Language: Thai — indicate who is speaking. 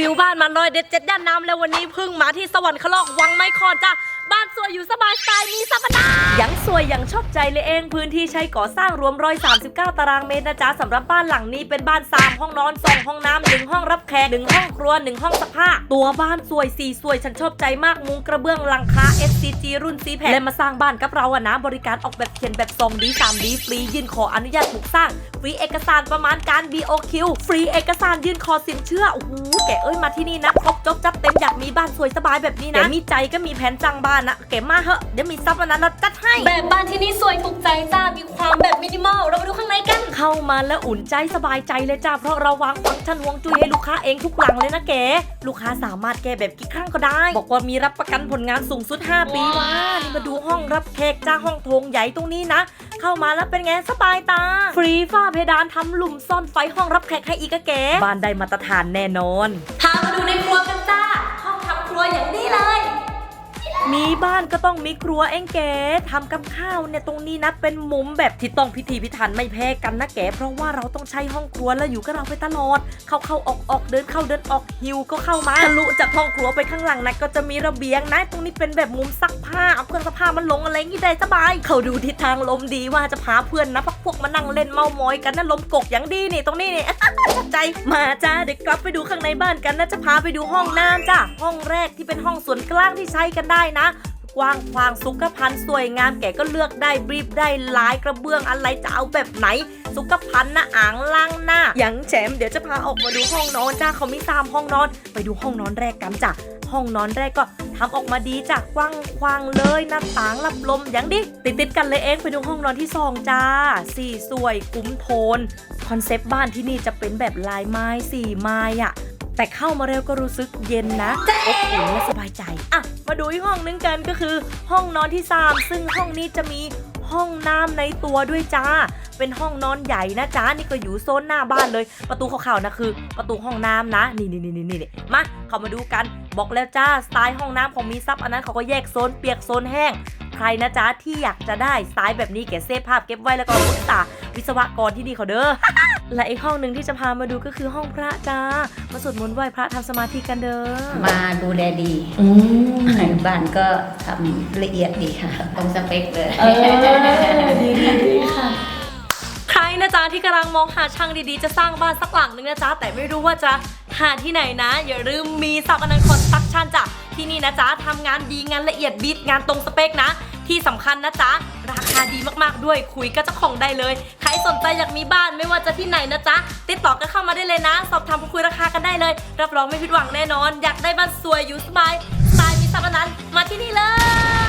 Speaker 1: วิวบ้านมันลอยเด็ดเจ็ดย่านน้ำแล้ววันนี้เพิ่งมาที่สวรรคโลกวังไม้คอนจ้ะบ้านสวยอยู่สบายสไตล์มีสัปดายัง วยอยังชอบใจเลยเอง พื้นที่ใช้ก่อสร้างรวม 139 ตารางเมตรนะจ๊ะสำหรับบ้านหลังนี้เป็นบ้าน 3 ห้องนอน 2 ห้องน้ำหนึ่งห้องรับแขกหนึ่งห้องครัวหนึ่งห้องซักผ้า ตัวบ้านสวยสีสวยฉันชอบใจมากมุงกระเบื้องหลังคา SCG รุ่น C แผ่และมาสร้างบ้านกับเราอะนะบริการออกแบบเขียนแบบ 2D 3D ฟรียื่นขออนุญาตปลูกสร้างฟรีเอกสารประมาณการ BOQ ฟรีเอกสารยื่นขอสินเชื่อโอ้โหแกเอ้ยมาที่นี่นะครบจบจัดเต็มอยากมีบ้านสวยสบายแบบนี้นะแกมีใจก็มีแผนจังบ้านนะแกมาเหอะเดี๋ยวมีซับวันนั้นเราจัดให้
Speaker 2: แบบบ้านที่นี่สวยถูกใจจ้า มีความแบบมินิมอล เราไปดูข้างในกัน
Speaker 1: เข้ามาแล้วอุ่นใจสบายใจเลยจ้า เพราะเราวางฟังก์ชันฮวงจุ้ยให้ลูกค้าเองทุกหลังเลยนะแก ลูกค้าสามารถแก้แบบกี่ครั้งก็ได้ บอกว่ามีรับประกันผลงานสูงสุด 5 ปีว้านี่มาดูห้องรับแขกจ้าห้องโถงใหญ่ตรงนี้นะ เข้ามาแล้วเป็นไงสบายตา ฟรีฝ้าเพดานทำหลุมซ่อนไฟห้องรับแขกให้อีกอะแก บ้านได้มาตรฐานแน่นอน
Speaker 2: พามาดูในค
Speaker 1: มีบ้านก็ต้องมีครัวเองแกทำกับข้าวเนี่ยตรงนี้นะเป็นมุมแบบที่ต้องพิธีพิถันไม่แพ้กันนะแกเพราะว่าเราต้องใช้ห้องครัวแล้วอยู่กับเราไปตลอด เข้าเข้าออกออกเดินเข้าเดินออกหิวก็เข้ามาทะลุจากห้องครัวไปข้างหลังนะก็จะมีระเบียงนะตรงนี้เป็นแบบมุมซักผ้าเอาเครื่องซักผ้ามันลงอะไรอย่างงี้ได้สบายเขาดูทิศทางลมดีว่าจะพาเพื่อนนะพักพวกมานั่งเล่นเมามอยกันนะลมกกอย่างดีนี่ตรงนี้นี่ใจมาจ้าเด็กกลับไปดูข้างในบ้านกันนะจะพาไปดูห้องน้ำจ้ะห้องแรกที่เป็นห้องส่วนกลางที่ใช้กันได้นะ กว้างขวางสุขภัณฑ์สวยงามแกก็เลือกได้บรีฟได้ลายกระเบื้องอะไรจะเอาแบบไหน สุขภัณฑ์นะอ่างล้างหน้าอย่างแฉมเดี๋ยวจะพาออกมาดูห้องนอนจ้าเขามีสามห้องนอน ไปดูห้องนอนแรกกันจ้ะห้องนอนแรกก็ทำออกมาดีจ้ะกว้างขวางเลยหน้าต่างรับลมอย่างดิติดติดกันเลยเองไปดูห้องนอนที่สองจ้าสีสวยคุ้มโทน คอนเซปต์บ้านที่นี่จะเป็นแบบลายไม้สีไม้อะ แต่เข้ามาเร็วก็รู้สึกเย็นนะอบอุ่นและสบายใจ อะ มาดูอีกห้องนึงกันก็คือ ห้องนอนที่ 3 ซึ่งห้องนี้จะมีห้องน้ำในตัวด้วยจ้า เป็นห้องนอนใหญ่นะจ้า นี่ก็อยู่โซนหน้าบ้านเลย ประตูขาวๆนะคือ ประตูห้องน้ำนะ นี่นี่นี่นี่นี่มา เข้ามาดูกัน บอกแล้วจ้า สไตล์ห้องน้ำของมีซับอันนั้นเขาก็แยกโซนเปียกโซนแห้ง ใครนะจ๊ะที่อยากจะได้สไตล์แบบนี้แกเซฟภาพเก็บไว้แล้วก็ปรึกษาวิศวกรที่นี่เขาเด้อ และอีกห้องหนึ่งที่จะพามาดูก็คือห้องพระจ้า มาสวดมนต์ไหว้พระทำสมาธิกันเด้อ
Speaker 3: มาดูแลดี
Speaker 1: อืม
Speaker 3: บ้านก็ทำละเอียดดีค่ะตรงสเปคเลย
Speaker 1: ใครนะจ๊ะที่กำลังมองหาช่างดีๆ จะสร้างบ้านสักหลังนึงนะจ๊ะแต่ไม่รู้ว่าจะหาที่ไหนนะ อย่าลืมมีสับอนันต์คอนสตรักชั่นจ้ะที่นี่นะจ๊ะทำงานดีงานละเอียดบิดงานตรงสเปคนะ ที่สำคัญนะจ๊ะ ราคาดีมากๆด้วยคุยกับเจ้าของได้เลย ใครสนใจอยากมีบ้านไม่ว่าจะที่ไหนนะจ๊ะ ติดต่อกันเข้ามาได้เลยนะ สอบถามพูดคุยราคากันได้เลย รับรองไม่ผิดหวังแน่นอน อยากได้บ้านสวยอยู่สบายสไตล์มีสับอนันมาที่นี่เลย